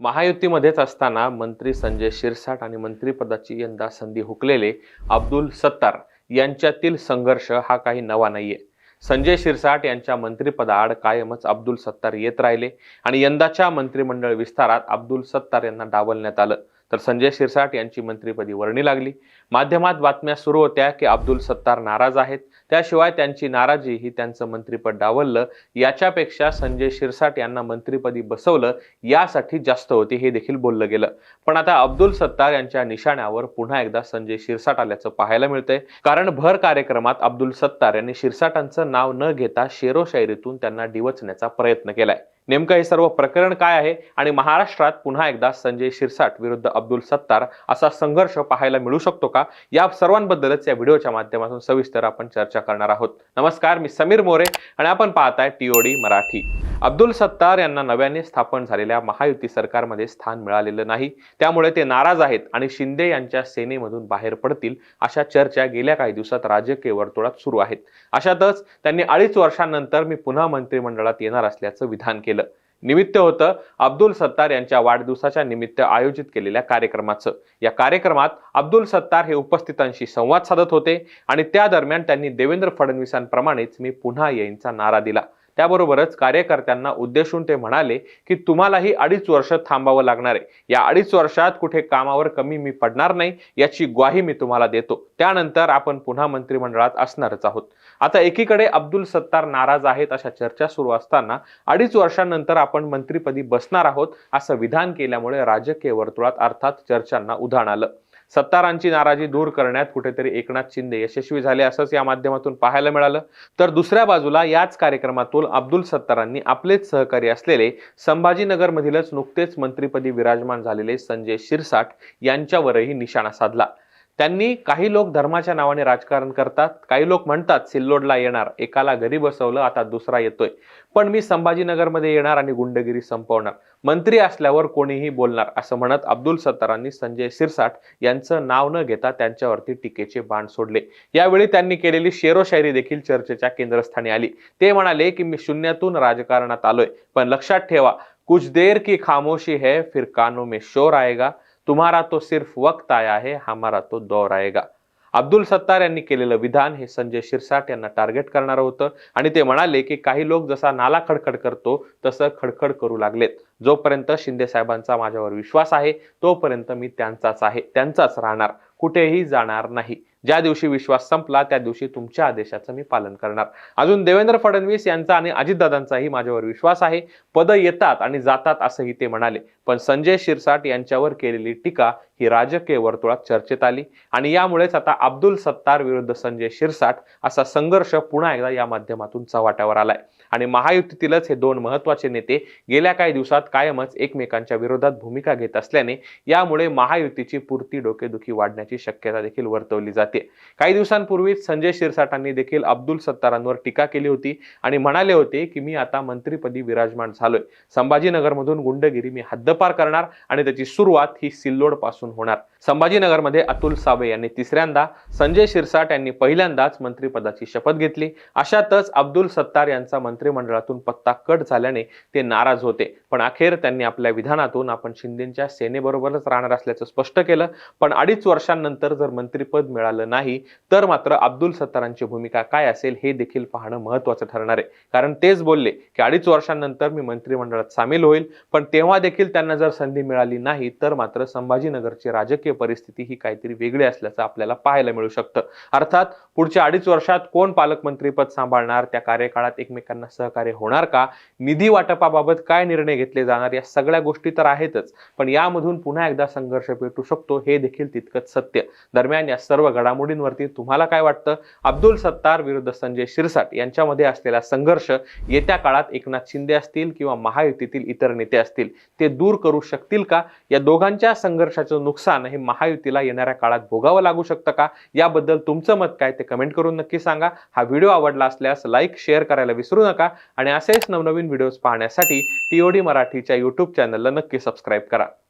महायुतीमध्येच असताना मंत्री संजय शिरसाट आणि मंत्रिपदाची यंदा संधी हुकलेले अब्दुल सत्तार यांच्यातील संघर्ष हा काही नवा नाहीये. संजय शिरसाट यांच्या मंत्रिपदाआड कायमच अब्दुल सत्तार येत राहिले आणि यंदाच्या मंत्रिमंडळ विस्तारात अब्दुल सत्तार यांना डावलण्यात आलं. तर संजय शिरसाट यांची मंत्रिपदी वर्णी लागली. माध्यमात बातम्या सुरू होत्या की अब्दुल सत्तार नाराज आहेत. त्याशिवाय त्यांची नाराजी ही त्यांचं मंत्रिपद डावललं. याच्यापेक्षा संजय शिरसाट यांना मंत्रिपदी बसवलं यासाठी जास्त होती हे देखील बोललं गेलं. पण आता अब्दुल सत्तार यांच्या निशाण्यावर पुन्हा एकदा संजय शिरसाट आल्याचं पाहायला मिळतंय. कारण भर कार्यक्रमात अब्दुल सत्तार यांनी शिरसाटांचं नाव न घेता शेरो शायरीतून त्यांना डिवचण्याचा प्रयत्न केलाय. नेमकं हे सर्व प्रकरण काय आहे? आणि महाराष्ट्रात पुन्हा एकदा संजय शिरसाट विरुद्ध अब्दुल सत्तार असा संघर्ष पाहायला मिळू शकतो का? या सर्वांबद्दलच या व्हिडिओच्या माध्यमातून सविस्तर आपण चर्चा करणार आहोत. नमस्कार मी समीर मोरे आणि आपण पाहताय टीओडी मराठी. अब्दुल सत्तार यांना नव्याने स्थापन झालेल्या महायुती सरकारमध्ये स्थान मिळालेलं नाही. त्यामुळे ते नाराज आहेत आणि शिंदे यांच्या सेनेमधून बाहेर पडतील अशा चर्चा गेल्या काही दिवसात राजकीय वर्तुळात सुरू आहेत. अशातच त्यांनी अडीच वर्षांनंतर मी पुन्हा मंत्रिमंडळात येणार असल्याचं विधान केलं. निमित्त होतं अब्दुल सत्तार यांच्या वाढदिवसाच्या निमित्त आयोजित केलेल्या कार्यक्रमाचं. या कार्यक्रमात अब्दुल सत्तार हे उपस्थितांशी संवाद साधत होते आणि त्या दरम्यान त्यांनी देवेंद्र फडणवीसांप्रमाणेच मी पुन्हा येईनचा नारा दिला. त्याबरोबरच कार्यकर्त्यांना उद्देशून ते म्हणाले की तुम्हालाही अडीच वर्ष थांबावं लागणार आहे. या अडीच वर्षात कुठे कामावर कमी मी पडणार नाही याची ग्वाही मी तुम्हाला देतो. त्यानंतर आपण पुन्हा मंत्रिमंडळात असणारच आहोत. आता एकीकडे अब्दुल सत्तार नाराज आहेत अशा चर्चा सुरू असताना अडीच वर्षांनंतर आपण मंत्रिपदी बसणार आहोत असं विधान केल्यामुळे राजकीय वर्तुळात अर्थात चर्चांना उधाण आलं. सत्तारांची नाराजी दूर करण्यात कुठेतरी एकनाथ शिंदे यशस्वी झाले असंच या माध्यमातून पाहायला मिळालं. तर दुसऱ्या बाजूला याच कार्यक्रमातून अब्दुल सत्तारांनी आपलेच सहकारी असलेले संभाजीनगरमधीलच नुकतेच मंत्रीपदी विराजमान झालेले संजय शिरसाट यांच्यावरही निशाणा साधला. त्यांनी काही लोक धर्माच्या नावाने राजकारण करतात काही लोक म्हणतात सिल्लोडला येणार एकाला घरी बसवलं आता दुसरा येतोय. पण मी संभाजीनगरमध्ये येणार आणि गुंडगिरी संपवणार. मंत्री असल्यावर कोणीही बोलणार असं म्हणत अब्दुल सत्तारांनी संजय सिरसाट यांचं नाव न घेता त्यांच्यावरती टीकेचे बाण सोडले. यावेळी त्यांनी केलेली शेरो शायरी देखील चर्चेच्या केंद्रस्थानी आली. ते म्हणाले की मी शून्यातून राजकारणात आलोय पण लक्षात ठेवा कुछ देर की खामोशी है फिर कानो में शोर आएगा. तुम्हारा तो सिर्फ वक्त आया है हमारा तो दौर आएगा। अब्दुल सत्तार यांनी केलेलं विधान हे संजय शिरसाट यांना टार्गेट करणारं होतं. आणि ते म्हणाले की काही लोक जसा नाला खडखड करतो तसं खडखड करू लागलेत. जोपर्यंत शिंदे साहेबांचा माझ्यावर विश्वास आहे तोपर्यंत मी त्यांचाच आहे त्यांचाच राहणार. कुठेही जाणार नाही. ज्या दिवशी विश्वास संपला त्या दिवशी तुमच्या आदेशाचं मी पालन करणार. अजून देवेंद्र फडणवीस यांचा आणि अजितदादांचाही माझ्यावर विश्वास आहे. पद येतात आणि जातात असंही ते म्हणाले. पण संजय शिरसाट यांच्यावर केलेली टीका ही राजकीय वर्तुळात चर्चेत आली. आणि यामुळेच आता अब्दुल सत्तार विरुद्ध संजय शिरसाट असा संघर्ष पुन्हा एकदा या माध्यमातून चव्हाट्यावर आलाय. आणि महायुतीतीलच हे दोन महत्त्वाचे नेते गेल्या काही दिवसात कायमच एकमेकांच्या विरोधात भूमिका घेत असल्याने यामुळे महायुतीची पुरती डोकेदुखी वाढण्याची शक्यता देखील वर्तवली जाते. काही दिवसांपूर्वीच संजय शिरसाटांनी देखील अब्दुल सत्तारांवर टीका केली होती आणि म्हणाले होते की मी आता मंत्रीपदी विराजमान झालोय. संभाजीनगरमधून गुंडगिरी मी हद्दपार करणार आणि त्याची सुरुवात ही सिल्लोडपासून होणार. संभाजीनगरमध्ये अतुल सावे यांनी तिसऱ्यांदा संजय शिरसाट यांनी पहिल्यांदाच मंत्रिपदाची शपथ घेतली. अशातच अब्दुल सत्तार यांचा मंत्रिमंडळातून पत्ता कट झाल्याने ते नाराज होते. पण अखेर त्यांनी आपल्या विधानातून आपण शिंदेच्या सेनेबरोबरच राहणार असल्याचं स्पष्ट केलं. पण अडीच वर्षांनंतर जर मंत्रिपद मिळालं नाही तर मात्र अब्दुल सत्तारांची भूमिका काय असेल हे देखील पाहणं महत्वाचं ठरणार आहे. कारण तेच बोलले की अडीच वर्षांनंतर मी मंत्रिमंडळात सामील होईल. पण तेव्हा देखील त्यांना जर संधी मिळाली नाही तर मात्र संभाजीनगरचे राजकीय परिस्थिती ही काहीतरी वेगळी असल्याचं आपल्याला पाहायला मिळू शकतं. अर्थात पुढच्या अडीच वर्षात कोण पालकमंत्रीपद सांभाळणार? त्या कार्यकाळात एकमेकांना सहकार्य होणार का? निधी वाटपाबाबत काय निर्णय घेतले जाणार? या सगळ्या गोष्टी तर आहेतच. पण यामधून पुन्हा एकदा संघर्ष पेटू शकतो हे देखील तितकंच सत्य. दरम्यान या सर्व घडामोडींवरती तुम्हाला काय वाटतं? अब्दुल सत्तार विरुद्ध संजय शिरसाट यांच्यामध्ये असलेला संघर्ष येत्या काळात एकनाथ शिंदे असतील किंवा महायुतीतील इतर नेते असतील ते दूर करू शकतील का? या दोघांच्या संघर्षाचं नुकसान हे महायुतीला येणाऱ्या काळात भोगावं लागू शकतं का? याबद्दल तुमचं मत काय ते कमेंट करून नक्की सांगा. हा व्हिडिओ आवडला असल्यास लाईक शेअर करायला विसरू नका आणि असेच नवनवीन व्हिडिओज पाहण्यासाठी टीओडी मराठीच्या यूट्यूब चॅनलला नक्की सबस्क्राईब करा.